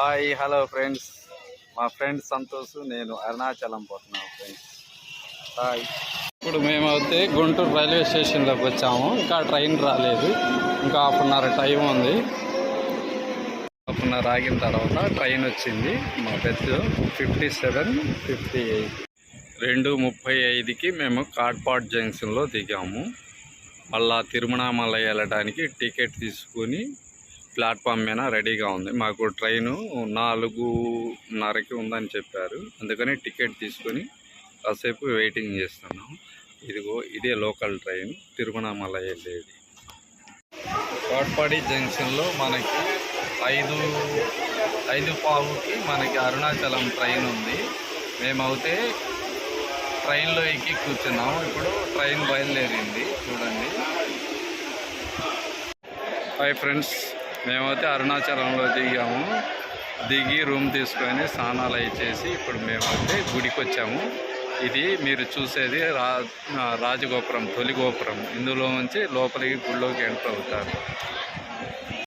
Hi hello friends. మా friend Santosh నేను అరుణాచలం పోతున్నాను ఫ్రెండ్స్. హాయ్. ఇప్పుడు మేమైతే గుంటూరు రైల్వే స్టేషన్లోకి వచ్చాము. ఇంకా ట్రైన్ రాలేదు. ఇంకా హాఫ్ అన్ అవర్ టైం ఉంది. హాఫ్ అన్ అవర్ ఆగిన తర్వాత ట్రైన్ వచ్చింది. మా berth fifty seven fifty eight. రెండు ముప్పై ఐదుకి మేము కాట్పాడ్ జంక్షన్లో దిగాము. మళ్ళా తిరుమణామలై వెళ్ళడానికి టికెట్ తీసుకుని ప్లాట్ఫామ్ మీద రెడీగా ఉంది. మాకు ట్రైను నాలుగున్నరకి ఉందని చెప్పారు. అందుకని టికెట్ తీసుకొని కాసేపు వెయిటింగ్ చేస్తున్నాం ఇదిగో ఇదే లోకల్ ట్రైన్ తిరుమణామలై వెళ్ళేది కోట్పాడి జంక్షన్లో మనకి ఐదు ఐదు పావుకి మనకి అరుణాచలం ట్రైన్ ఉంది. మేమైతే ట్రైన్లో ఎక్కి కూర్చున్నాము. ఇప్పుడు ట్రైన్ బయలుదేరింది. చూడండి. Hi friends. మేమైతే అరుణాచలంలో దిగాము. దిగి రూమ్ తీసుకొని స్నానాలు అవి చేసి ఇప్పుడు మేమైతే గుడికి వచ్చాము ఇది మీరు చూసేది రా రాజగోపురం తొలి గోపురం ఇందులో నుంచి లోపలికి గుడిలోకి ఎంటర్ అవుతారు.